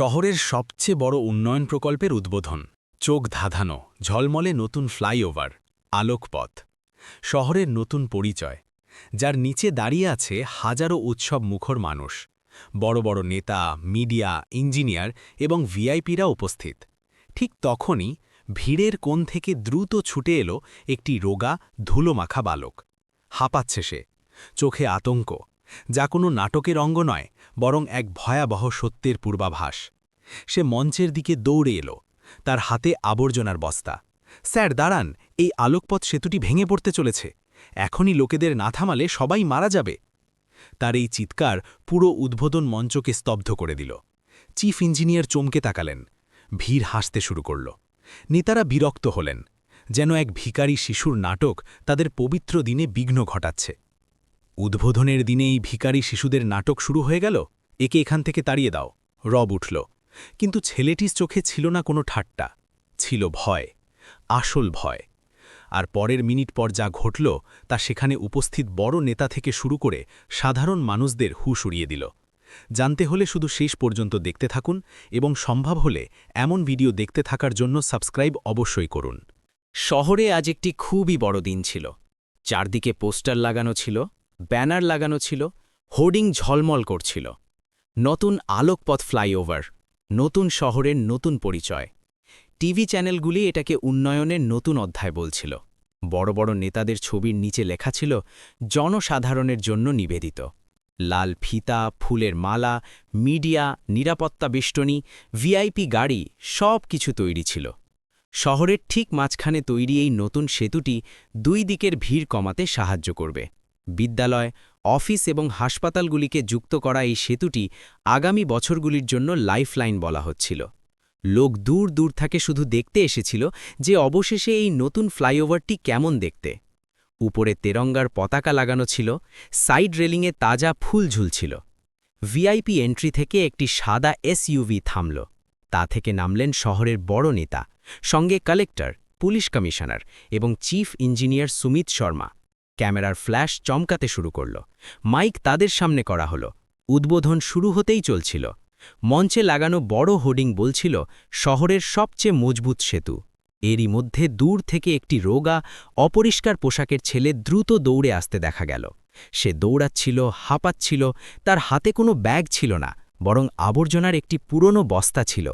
শহরের সবচেয়ে বড় উন্নয়ন প্রকল্পের উদ্বোধন। চোখ ধাঁধানো, ঝলমলে নতুন ফ্লাইওভার, আলোকপথ। শহরের নতুন পরিচয়, যার নিচে দাঁড়িয়ে আছে হাজারো উৎসব মুখর মানুষ। বড় বড় নেতা, মিডিয়া, ইঞ্জিনিয়ার এবং ভিআইপিরা উপস্থিত। ঠিক তখনই ভিড়ের কোণ থেকে দ্রুত ছুটে এলো একটি রোগা, ধুলোমাখা বালক। হাঁপাচ্ছে সে। চোখে আতঙ্ক যা কোনো নাটকের অঙ্গ নয়, বরং এক ভয়াবহ সত্যের পূর্বাভাস। সে মঞ্চের দিকে দৌড়ে এলো, তার হাতে আবর্জনার বস্তা। স্যার, দাঁড়ান, এই আলোকপথ সেতুটি ভেঙে পড়তে চলেছে। এখনই লোকেদের না থামালে সবাই মারা যাবে। তার এই চিৎকার পুরো উদ্বোধন মঞ্চকে স্তব্ধ করে দিল। চিফ ইঞ্জিনিয়ার চমকে তাকালেন। ভিড় হাসতে শুরু করল। নেতারা বিরক্ত হলেন, যেন এক ভিকারী শিশুর নাটক তাদের পবিত্র দিনে বিঘ্ন ঘটাচ্ছে। উদ্বোধনের দিনে এই ভিকারি শিশুদের নাটক শুরু হয়ে গেল? একে এখান থেকে তাড়িয়ে দাও। রব উঠল। কিন্তু ছেলেটির চোখে ছিল না কোনো ঠাট্টা। ছিল ভয়, আসল ভয়। আর পরের মিনিট পর যা ঘটল, তা সেখানে উপস্থিত বড় নেতা থেকে শুরু করে সাধারণ মানুষদের হুশ উড়িয়ে দিল। জানতে হলে শুধু শেষ পর্যন্ত দেখতে থাকুন এবং সম্ভব হলে এমন ভিডিও দেখতে থাকার জন্য সাবস্ক্রাইব অবশ্যই করুন। শহরে আজ একটি খুবই বড় দিন ছিল। চারদিকে পোস্টার লাগানো ছিল। ব্যানার লাগানো ছিল, হোর্ডিং ঝলমল করছিল। নতুন আলোকপথ ফ্লাইওভার, নতুন শহরের নতুন পরিচয়। টিভি চ্যানেলগুলি এটাকে উন্নয়নের নতুন অধ্যায় বলছিল। বড় বড় নেতাদের ছবির নিচে লেখা ছিল, জনসাধারণের জন্য নিবেদিত। লাল ফিতা, ফুলের মালা, মিডিয়া, নিরাপত্তা বেষ্টনী, ভিআইপি গাড়ি সব কিছু তৈরি ছিল। শহরের ঠিক মাঝখানে তৈরি এই নতুন সেতুটি দুই দিকের ভিড় কমাতে সাহায্য করবে। বিদ্যালয়, অফিস এবং হাসপাতালগুলিকে যুক্ত করা এই সেতুটি আগামী বছরগুলির জন্য লাইফলাইন বলা হচ্ছিল। লোক দূর দূর থেকে শুধু দেখতে এসেছিল যে অবশেষে এই নতুন ফ্লাইওভারটি কেমন দেখতে। উপরে তেরঙ্গার পতাকা লাগানো ছিল, সাইড রেলিংয়ে তাজা ফুল ঝুলছিল। ভিআইপি এন্ট্রি থেকে একটি সাদা এসইউভি থামল। তা থেকে নামলেন শহরের বড় নেতা, সঙ্গে কালেক্টর, পুলিশ কমিশনার এবং চিফ ইঞ্জিনিয়ার সুমিত শর্মা। ক্যামেরার ফ্ল্যাশ চমকাতে শুরু করল। মাইক তাদের সামনে করা হলো। উদ্বোধন শুরু হতেই চলছিল। মঞ্চে লাগানো বড় হোর্ডিং বলছিল, শহরের সবচেয়ে মজবুত সেতু। এরই মধ্যে দূর থেকে একটি রোগা, অপরিষ্কার পোশাকের ছেলে দ্রুত দৌড়ে আসতে দেখা গেল। সে দৌড়াচ্ছিল, হাঁপাচ্ছিল, তার হাতে কোনো ব্যাগ ছিল না, বরং আবর্জনার একটি পুরনো বস্তা ছিল।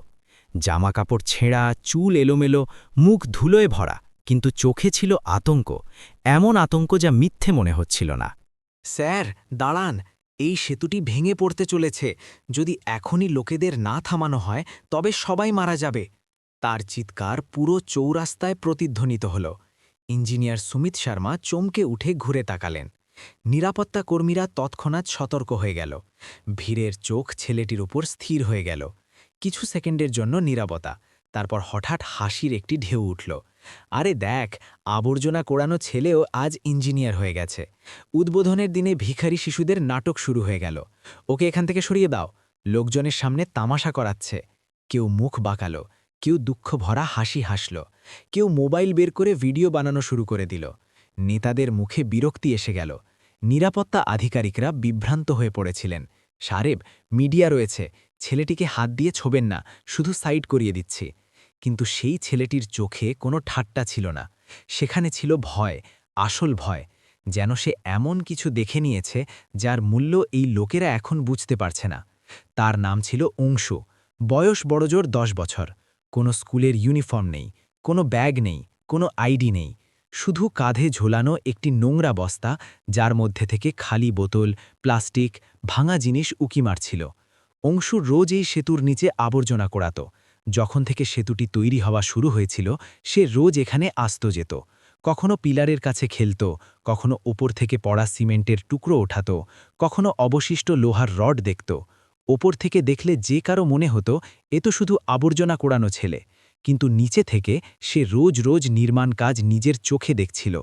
জামাকাপড় ছেঁড়া, চুল এলোমেলো, মুখ ধুলোয় ভরা। কিন্তু চোখে ছিল আতঙ্ক, এমন আতঙ্ক যা মিথ্যে মনে হচ্ছিল না। স্যার, দাঁড়ান, এই সেতুটি ভেঙে পড়তে চলেছে। যদি এখনই লোকেদের না থামানো হয়, তবে সবাই মারা যাবে। তার চিৎকার পুরো চৌরাস্তায় প্রতিধ্বনিত হল। ইঞ্জিনিয়ার সুমিত শর্মা চমকে উঠে ঘুরে তাকালেন। নিরাপত্তা কর্মীরা তৎক্ষণাৎ সতর্ক হয়ে গেল। ভিড়ের চোখ ছেলেটির উপর স্থির হয়ে গেল। কিছু সেকেন্ডের জন্য নিরাপত্তা। তারপর হঠাৎ হাসির একটি ঢেউ উঠল। আরে দেখ, আবর্জনা কোড়ানো ছেলেও আজ ইঞ্জিনিয়ার হয়ে গেছে। উদ্বোধনের দিনে ভিখারি শিশুদের নাটক শুরু হয়ে গেল। ওকে এখান থেকে সরিয়ে দাও। লোকজনের সামনে তামাশা করাচ্ছে। কেউ মুখ বাঁকালো, কেউ দুঃখ ভরা হাসি হাসল, কেউ মোবাইল বের করে ভিডিও বানানো শুরু করে দিল। নেতাদের মুখে বিরক্তি এসে গেল। নিরাপত্তা আধিকারিকরা বিভ্রান্ত হয়ে পড়েছিলেন। সারেব, মিডিয়া রয়েছে। ছেলেটিকে হাত দিয়ে ছোবেন না, শুধু সাইড করিয়ে দিচ্ছি। কিন্তু সেই ছেলেটির চোখে কোনো ঠাট্টা ছিল না। সেখানে ছিল ভয়, আসল ভয়, যেন সে এমন কিছু দেখে নিয়েছে যার মূল্য এই লোকেরা এখন বুঝতে পারছে না। তার নাম ছিল অংশু। বয়স বড়জোর দশ বছর। কোনো স্কুলের ইউনিফর্ম নেই, কোনো ব্যাগ নেই, কোনো আইডি নেই। শুধু কাঁধে ঝোলানো একটি নোংরা বস্তা, যার মধ্যে থেকে খালি বোতল, প্লাস্টিক, ভাঙা জিনিস উকি মারছিল। অংশুর রোজ এই সেতুর নিচে আবর্জনা করাত যখন থেকে সেতুটি তৈরি হওয়া শুরু হয়েছিল, সে রোজ এখানে আসত যেত। কখনো পিলারের কাছে খেলত, কখনো ওপর থেকে পড়া সিমেন্টের টুকরো ওঠাত, কখনো অবশিষ্ট লোহার রড দেখত। ওপর থেকে দেখলে যে কারও মনে হতো, এ তো শুধু আবর্জনা কোড়ানো ছেলে। কিন্তু নিচে থেকে সে রোজ রোজ নির্মাণ কাজ নিজের চোখে দেখছিল।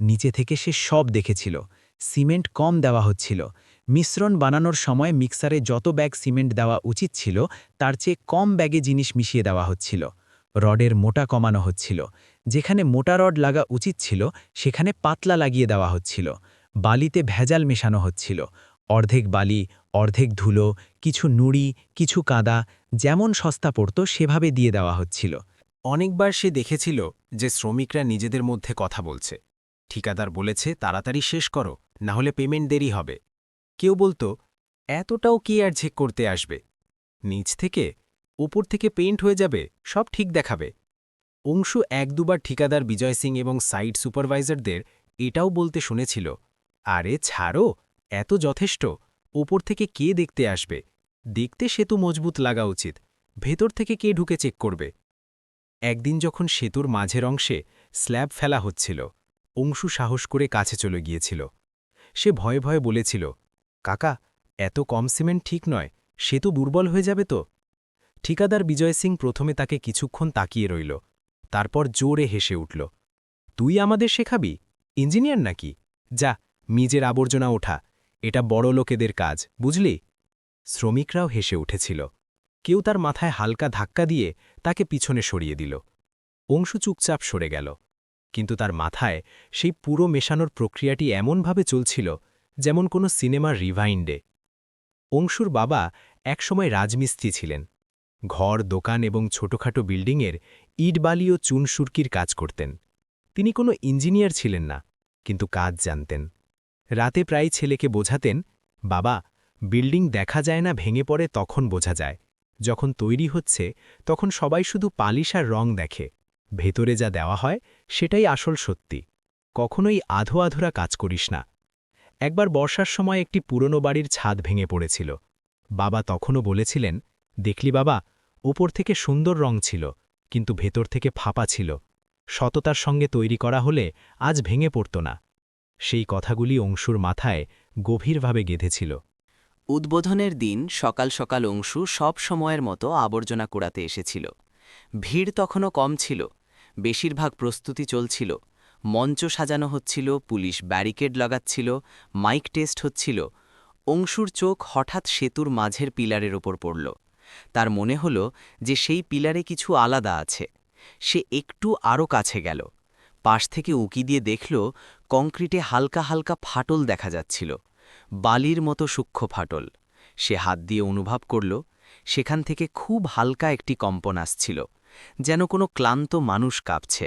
নিচে থেকে সে সব দেখেছিল। সিমেন্ট কম দেওয়া হচ্ছিল। মিশ্রণ বানানোর সময় মিক্সারে যত ব্যাগ সিমেন্ট দেওয়া উচিত ছিল, তার চেয়ে কম ব্যাগে জিনিস মিশিয়ে দেওয়া হচ্ছিল। রডের মোটা কমানো হচ্ছিল। যেখানে মোটা রড লাগা উচিত ছিল, সেখানে পাতলা লাগিয়ে দেওয়া হচ্ছিল। বালিতে ভেজাল মেশানো হচ্ছিল। অর্ধেক বালি, অর্ধেক ধুলো, কিছু নুড়ি, কিছু কাদা, যেমন সস্তা পড়ত, সেভাবে দিয়ে দেওয়া হচ্ছিল। অনেকবার সে দেখেছিল যে শ্রমিকরা নিজেদের মধ্যে কথা বলছে। ঠিকাদার বলেছে, তাড়াতাড়ি শেষ করো, না হলে পেমেন্ট দেরি হবে। কেউ বলতো, এতটাও কি আর ঝেক করতে আসবে? নিচ থেকে, উপর থেকে পেইন্ট হয়ে যাবে, সব ঠিক দেখাবে। অংশু এক দুবার ঠিকাদার বিজয় সিং এবং সাইট সুপারভাইজারদের এটাও বলতে শুনেছিল, আরে ছাড়ো, এত যথেষ্ট ওপর থেকে কে দেখতে আসবে? দেখতে সেতু মজবুত লাগা উচিত, ভেতর থেকে কে ঢুকে চেক করবে? একদিন যখন সেতুর মাঝের অংশে স্ল্যাব ফেলা হচ্ছিল, অংশু সাহস করে কাছে চলে গিয়েছিল। সে ভয়ে ভয়ে বলেছিল কাকা, এত কম সিমেন্ট ঠিক নয়, সে তো দুর্বল হয়ে যাবে তো। ঠিকাদার বিজয় সিং প্রথমে তাকে কিছুক্ষণ তাকিয়ে রইল, তারপর জোরে হেসে উঠল, তুই আমাদের শেখাবি? ইঞ্জিনিয়ার নাকি? যা, নিজের আবর্জনা ওঠা, এটা বড় লোকেদের কাজ, বুঝলি? শ্রমিকরাও হেসে উঠেছিল, কেউ তার মাথায় হালকা ধাক্কা দিয়ে তাকে পিছনে সরিয়ে দিল। অংশু চুপচাপ সরে গেল, কিন্তু তার মাথায় সেই পুরো মেশানোর প্রক্রিয়াটি এমনভাবে চলছিল যেমন কোনো সিনেমার রিভাইন্ডে। অংশুর বাবা একসময় রাজমিস্ত্রি ছিলেন। ঘর, দোকান এবং ছোটখাটো বিল্ডিংয়ের ইটবালি ও চুনসুরকির কাজ করতেন। তিনি কোনো ইঞ্জিনিয়ার ছিলেন না, কিন্তু কাজ জানতেন। রাতে প্রায় ছেলেকে বোঝাতেন, বাবা, বিল্ডিং দেখা যায় না, ভেঙে পড়ে, তখন বোঝা যায়। যখন তৈরি হচ্ছে, তখন সবাই শুধু পালিশ আর রং দেখে। ভেতরে যা দেওয়া হয়, সেটাই আসল সত্যি। কখনোই আধো আধোরা কাজ করিস না। একবার বর্ষার সময় একটি পুরনো বাড়ির ছাদ ভেঙে পড়েছিল। বাবা তখনও বলেছিলেন, দেখলি বাবা, ওপর থেকে সুন্দর রং ছিল, কিন্তু ভেতর থেকে ফাঁপা ছিল। সততার সঙ্গে তৈরি করা হলে আজ ভেঙে পড়ত না। সেই কথাগুলি অংশুর মাথায় গভীরভাবে গেঁথেছিল উদ্বোধনের দিন সকাল সকাল অংশু সব সময়ের মতো আবর্জনা কুড়াতে এসেছিল। ভিড় তখনও কম ছিল, বেশিরভাগ প্রস্তুতি চলছিল। মঞ্চ সাজানো হচ্ছিল, পুলিশ ব্যারিকেড লাগাচ্ছিল, মাইক টেস্ট হচ্ছিল। অংশুর চোখ হঠাৎ সেতুর মাঝের পিলারের ওপর পড়ল। তার মনে হল যে সেই পিলারে কিছু আলাদা আছে। সে একটু আরও কাছে গেল। পাশ থেকে উঁকি দিয়ে দেখল, কংক্রিটে হালকা হালকা ফাটল দেখা যাচ্ছিল। বালির মতো সূক্ষ্ম ফাটল। সে হাত দিয়ে অনুভব করল, সেখান থেকে খুব হালকা একটি কম্পন আসছিল, যেন কোনো ক্লান্ত মানুষ কাঁপছে।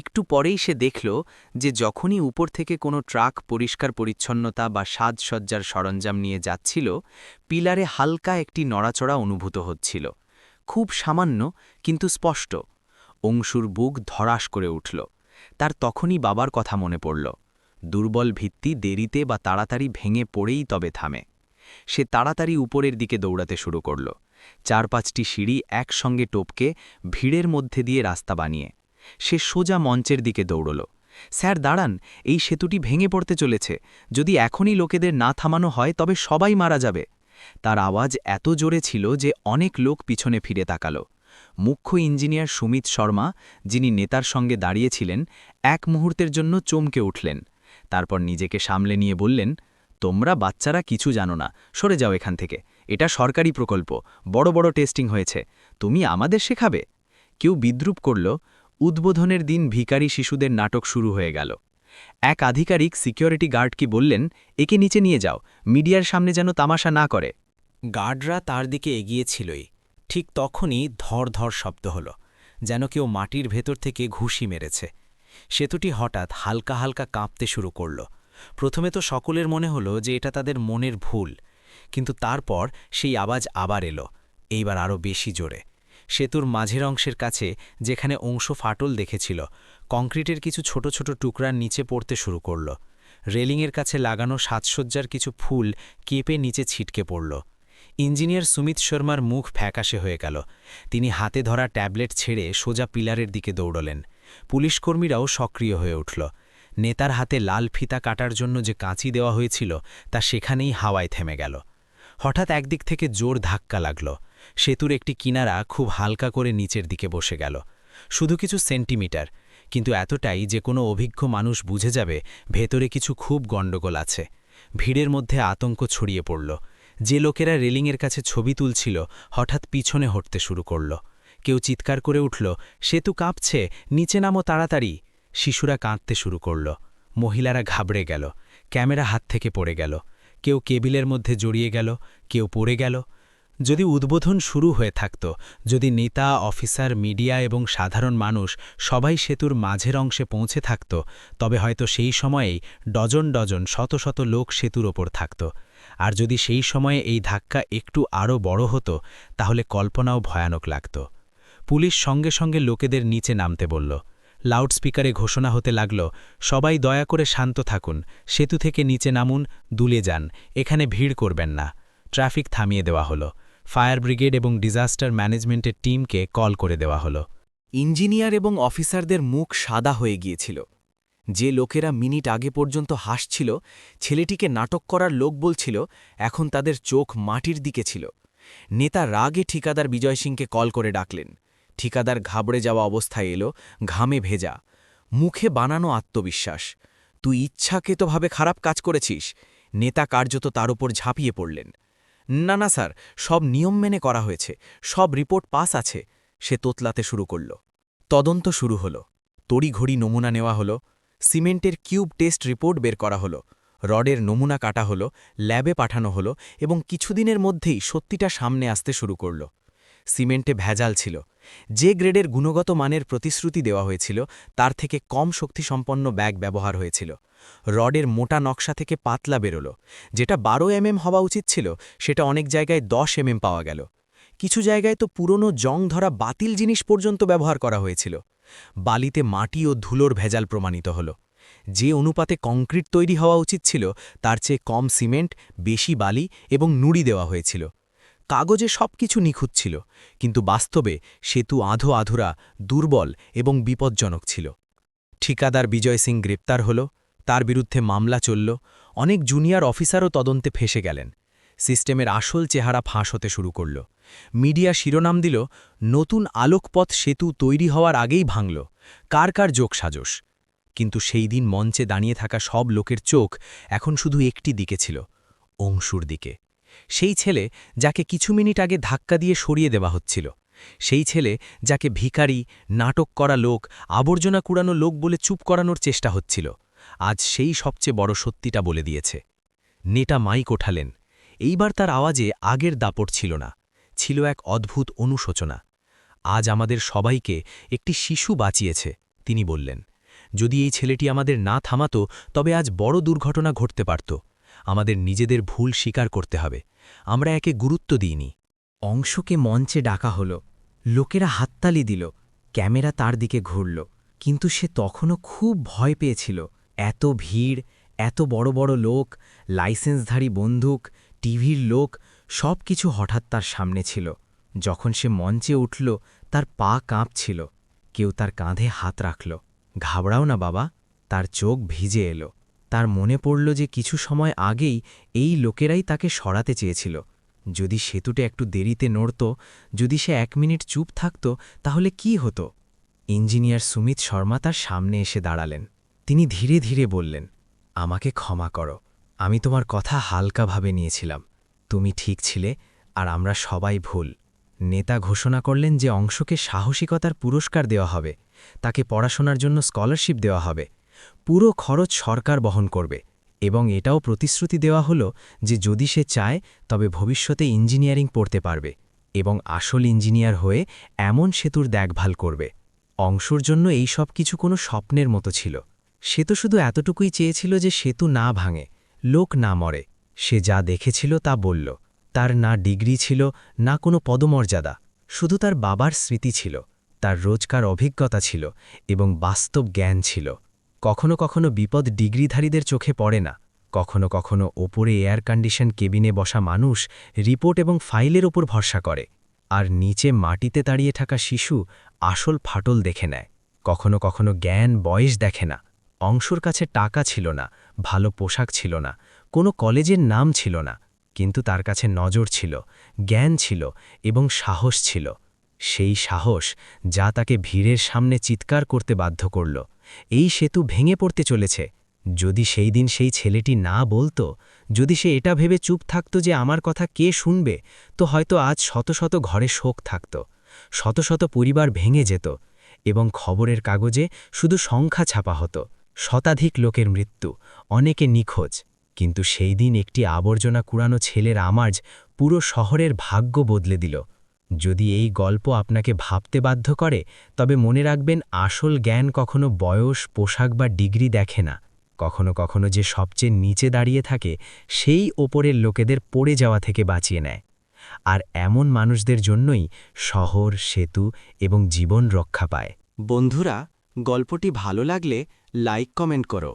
একটু পরেই সে দেখল যে যখনই উপর থেকে কোনো ট্রাক পরিষ্কার পরিচ্ছন্নতা বা সাজসজ্জার সরঞ্জাম নিয়ে যাচ্ছিল, পিলারে হালকা একটি নড়াচড়া অনুভূত হচ্ছিল। খুব সামান্য, কিন্তু স্পষ্ট। অংশুর বুক ধরাস করে উঠল। তার তখনই বাবার কথা মনে পড়ল। দুর্বল ভিত্তি দেরিতে বা তাড়াতাড়ি ভেঙে পড়েই তবে থামে। সে তাড়াতাড়ি উপরের দিকে দৌড়াতে শুরু করল। চার পাঁচটি সিঁড়ি একসঙ্গে টপকে ভিড়ের মধ্যে দিয়ে রাস্তা বানিয়ে। সে সোজা মঞ্চের দিকে দৌড়ল। স্যার, দাঁড়ান, এই সেতুটি ভেঙে পড়তে চলেছে। যদি এখনই লোকেদের না থামানো হয়, তবে সবাই মারা যাবে। তার আওয়াজ এত জোরে ছিল যে অনেক লোক পিছনে ফিরে তাকাল। মুখ্য ইঞ্জিনিয়ার সুমিত শর্মা, যিনি নেতার সঙ্গে দাঁড়িয়েছিলেন, এক মুহূর্তের জন্য চমকে উঠলেন। তারপর নিজেকে সামলে নিয়ে বললেন, তোমরা বাচ্চারা কিছু জানো না, সরে যাও এখান থেকে। এটা সরকারি প্রকল্প, বড় বড় টেস্টিং হয়েছে। তুমি আমাদের শেখাবে? কেউ বিদ্রুপ করল উদ্বোধনের দিন ভিকারি শিশুদের নাটক শুরু হয়ে গেল। এক আধিকারিক সিকিউরিটি গার্ডকে বললেন, একে নিচে নিয়ে যাও, মিডিয়ার সামনে যেন তামাশা না করে। গার্ডরা তার দিকে এগিয়েছিলই। ঠিক তখনই ধর ধর শব্দ হল, যেন কেউ মাটির ভেতর থেকে ঘুষি মেরেছে। সেতুটি হঠাৎ হালকা হালকা কাঁপতে শুরু করল। প্রথমে তো সকলের মনে হলো যে এটা তাদের মনের ভুল, কিন্তু তারপর সেই আওয়াজ আবার এলো, এইবার আরও বেশি জোরে। সেতুর মাঝের অংশের কাছে যেখানে অংশ ফাটল দেখেছিল, কংক্রিটের কিছু ছোট ছোট টুকরার নিচে পড়তে শুরু করল। রেলিংয়ের কাছে লাগানো সাজসজ্জার কিছু ফুল কেঁপে নিচে ছিটকে পড়ল। ইঞ্জিনিয়ার সুমিত শর্মার মুখ ফ্যাকাশে হয়ে গেল। তিনি হাতে ধরা ট্যাবলেট ছেড়ে সোজা পিলারের দিকে দৌড়লেন। পুলিশকর্মীরাও সক্রিয় হয়ে উঠল। নেতার হাতে লাল ফিতা কাটার জন্য যে কাঁচি দেওয়া হয়েছিল, তা সেখানেই হাওয়ায় থেমে গেল। হঠাৎ একদিক থেকে জোর ধাক্কা লাগল। সেতুর একটি কিনারা খুব হালকা করে নিচের দিকে বসে গেল। শুধু কিছু সেন্টিমিটার, কিন্তু এতটাই যে কোনো অভিজ্ঞ মানুষ বুঝে যাবে ভেতরে কিছু খুব গণ্ডগোল আছে। ভিড়ের মধ্যে আতঙ্ক ছড়িয়ে পড়ল। যে লোকেরা রেলিংয়ের কাছে ছবি তুলছিল, হঠাৎ পিছনে হটতে শুরু করল। কেউ চিৎকার করে উঠল সেতু কাঁপছে, নিচে নামো তাড়াতাড়ি! শিশুরা কাঁদতে শুরু করল। মহিলারা ঘাবড়ে গেল, ক্যামেরা হাত থেকে পড়ে গেল। কেউ কেবিলের মধ্যে জড়িয়ে গেল, কেউ পড়ে গেল। যদি উদ্বোধন শুরু হয়ে থাকত, যদি নেতা, অফিসার, মিডিয়া এবং সাধারণ মানুষ সবাই সেতুর মাঝের অংশে পৌঁছে থাকত, তবে হয়তো সেই সময়েই ডজন ডজন, শত শত লোক সেতুর ওপর থাকত। আর যদি সেই সময়ে এই ধাক্কা একটু আরও বড় হতো, তাহলে কল্পনাও ভয়ানক লাগত। পুলিশ সঙ্গে সঙ্গে লোকেদের নিচে নামতে বলল। লাউডস্পিকারে ঘোষণা হতে লাগল, সবাই দয়া করে শান্ত থাকুন, সেতু থেকে নিচে নামুন, দুলে যান, এখানে ভিড় করবেন না। ট্রাফিক থামিয়ে দেওয়া হলো। ফায়ার ব্রিগেড এবং ডিজাস্টার ম্যানেজমেন্টের টিমকে কল করে দেওয়া হলো। ইঞ্জিনিয়ার এবং অফিসারদের মুখ সাদা হয়ে গিয়েছিল। যে লোকেরা মিনিট আগে পর্যন্ত হাসছিল, ছেলেটিকে নাটক করার লোক বলছিল, এখন তাদের চোখ মাটির দিকে ছিল। নেতা রাগে ঠিকাদার বিজয় সিংকে কল করে ডাকলেন। ঠিকাদার ঘাবড়ে যাওয়া অবস্থায় এলো, ঘামে ভেজা। মুখে বানানো আত্মবিশ্বাস। তুই ইচ্ছাকৃতভাবে খারাপ কাজ করেছিস। নেতা কার্যত তার উপর ঝাঁপিয়ে পড়লেন। না না, স্যার, সব নিয়ম মেনে করা হয়েছে, সব রিপোর্ট পাস আছে। সে তোতলাতে শুরু করল। তদন্ত শুরু হল। তড়িঘড়ি নমুনা নেওয়া হলো। সিমেন্টের কিউব টেস্ট রিপোর্ট বের করা হলো। রডের নমুনা কাটা হলো, ল্যাবে পাঠানো হলো এবং কিছুদিনের মধ্যেই সত্যিটা সামনে আসতে শুরু করল। সিমেন্টে ভেজাল ছিল। যে গ্রেডের গুণগত মানের প্রতিশ্রুতি দেওয়া হয়েছিল, তার থেকে কম শক্তিসম্পন্ন ব্যাগ ব্যবহার হয়েছিল। রডের মোটা নকশা থেকে পাতলা বেরোলো। যেটা বারো এমএম হওয়া উচিত ছিল, সেটা অনেক জায়গায় দশ এমএম পাওয়া গেল। কিছু জায়গায় তো পুরনো জং ধরা বাতিল জিনিস পর্যন্ত ব্যবহার করা হয়েছিল। বালিতে মাটি ও ধুলোর ভেজাল প্রমাণিত হল। যে অনুপাতে কংক্রিট তৈরি হওয়া উচিত ছিল, তার চেয়ে কম সিমেন্ট, বেশি বালি এবং নুড়ি দেওয়া হয়েছিল। কাগজে সব কিছু নিখুঁত ছিল, কিন্তু বাস্তবে সেতু আধো আধুরা, দুর্বল এবং বিপজ্জনক ছিল। ঠিকাদার বিজয় সিং গ্রেপ্তার হল, তার বিরুদ্ধে মামলা চলল, অনেক জুনিয়র অফিসারও তদন্তে ফেসে গেলেন। সিস্টেমের আসল চেহারা ফাঁস হতে শুরু করল। মিডিয়া শিরোনাম দিল, নতুন আলোকপথ সেতু তৈরি হওয়ার আগেই ভাঙল, কার কার যোগ সাজস। কিন্তু সেই দিন মঞ্চে দাঁড়িয়ে থাকা সব লোকের চোখ এখন শুধু একটি দিকে ছিল, অংশুর দিকে। সেই ছেলে যাকে কিছু মিনিট আগে ধাক্কা দিয়ে সরিয়ে দেওয়া হচ্ছিল। সেই ছেলে যাকে ভিখারি, নাটক করা লোক, আবর্জনা কুড়ানো লোক বলে চুপ করানোর চেষ্টা হচ্ছিল। আজ সেই সবচেয়ে বড় সত্যিটা বলে দিয়েছে। নেটা মাইক ওঠালেন। এইবার তার আওয়াজে আগের দাপট ছিল না। ছিল এক অদ্ভুত অনুশোচনা। আজ আমাদের সবাইকে একটি শিশু বাঁচিয়েছে, তিনি বললেন। যদি এই ছেলেটি আমাদের না থামাতো, তবে আজ বড় দুর্ঘটনা ঘটতে পারত। আমাদের নিজেদের ভুল স্বীকার করতে হবে। আমরা একে গুরুত্ব দিইনি। অংশকে মঞ্চে ডাকা হল। লোকেরা হাততালি দিল। ক্যামেরা তার দিকে ঘুরল। কিন্তু সে তখনও খুব ভয় পেয়েছিল। এত ভিড়, এত বড় বড় লোক, লাইসেন্সধারী বন্দুক, টিভির লোক সব কিছু হঠাৎ তার সামনে ছিল। যখন সে মঞ্চে উঠল, তার পা কাঁপছিল। কেউ তার কাঁধে হাত রাখল। ঘাবড়াও না বাবা। তার চোখ ভিজে এলো। তার মনে পড়ল যে কিছু সময় আগেই এই লোকেরাই তাকে সরাতে চেয়েছিল। যদি সেতুটা একটু দেরিতে নড়ত, যদি সে এক মিনিট চুপ থাকত, তাহলে কি হতো? ইঞ্জিনিয়ার সুমিত শর্মা তার সামনে এসে দাঁড়ালেন। তিনি ধীরে ধীরে বললেন, আমাকে ক্ষমা করো। আমি তোমার কথা হালকাভাবে নিয়েছিলাম। তুমি ঠিক ছিলে আর আমরা সবাই ভুল। নেতা ঘোষণা করলেন যে অংশকে সাহসিকতার পুরস্কার দেওয়া হবে। তাকে পড়াশোনার জন্য স্কলারশিপ দেওয়া হবে। পুরো খরচ সরকার বহন করবে এবং এটাও প্রতিশ্রুতি দেওয়া হলো যে যদি সে চায়, তবে ভবিষ্যতে ইঞ্জিনিয়ারিং পড়তে পারবে এবং আসল ইঞ্জিনিয়ার হয়ে এমন সেতুর দেখভাল করবে। অংশর জন্য এই সব কিছু কোনো স্বপ্নের মতো ছিল। সে তো শুধু এতটুকুই চেয়েছিল যে সেতু না ভাঙে, লোক না মরে। সে যা দেখেছিল তা বলল, তার না ডিগ্রি ছিল, না কোনো পদমর্যাদা। শুধু তার বাবার স্মৃতি ছিল, তার রোজকার অভিজ্ঞতা ছিল এবং বাস্তব জ্ঞান ছিল। কখনো কখনো বিপদ ডিগ্রিধারীদের চোখে পড়ে না। কখনো কখনো ওপরে এয়ার কন্ডিশন কেবিনে বসা মানুষ রিপোর্ট এবং ফাইলের ওপর ভরসা করে। আর নিচে মাটিতে দাঁড়িয়ে থাকা শিশু আসল ফাটল দেখে নেয়। কখনো কখনো জ্ঞান, বয়স দেখে না। অংশুর কাছে টাকা ছিল না, ভালো পোশাক ছিল না, কোনো কলেজের নাম ছিল না। কিন্তু তার কাছে নজর ছিল, জ্ঞান ছিল এবং সাহস ছিল। সেই সাহস যা তাকে ভিড়ের সামনে চিৎকার করতে বাধ্য করল। এই সেতু ভেঙে পড়তে চলেছে। যদি সেই দিন সেই ছেলেটি না বলতো, যদি সে এটা ভেবে চুপ থাকত যে আমার কথা কে শুনবে, তো হয়তো আজ শত শত ঘরে শোক থাকত, শত শত পরিবার ভেঙে যেত এবং খবরের কাগজে শুধু সংখ্যা ছাপা হতো। শতাধিক লোকের মৃত্যু, অনেকে নিখোঁজ, কিন্তু সেই দিন একটি আবর্জনা কুড়ানো ছেলের আমাজ পুরো শহরের ভাগ্য বদলে দিল। যদি এই গল্প আপনাকে ভাবতে বাধ্য করে, তবে মনে রাখবেন আসল জ্ঞান কখনো বয়স, পোশাক বা ডিগ্রি দেখে না। কখনো কখনো যে সবচেয়ে নিচে দাঁড়িয়ে থাকে, সেই ওপরের লোকেদের পড়ে যাওয়া থেকে বাঁচিয়ে নেয়। আর এমন মানুষদের জন্যই শহর, সেতু এবং জীবন রক্ষা পায়। বন্ধুরা, গল্পটি ভালো লাগলে লাইক, কমেন্ট করো।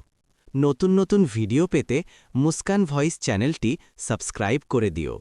নতুন নতুন ভিডিও পেতে মুস্কান ভয়েস চ্যানেলটি সাবস্ক্রাইব করে দিও।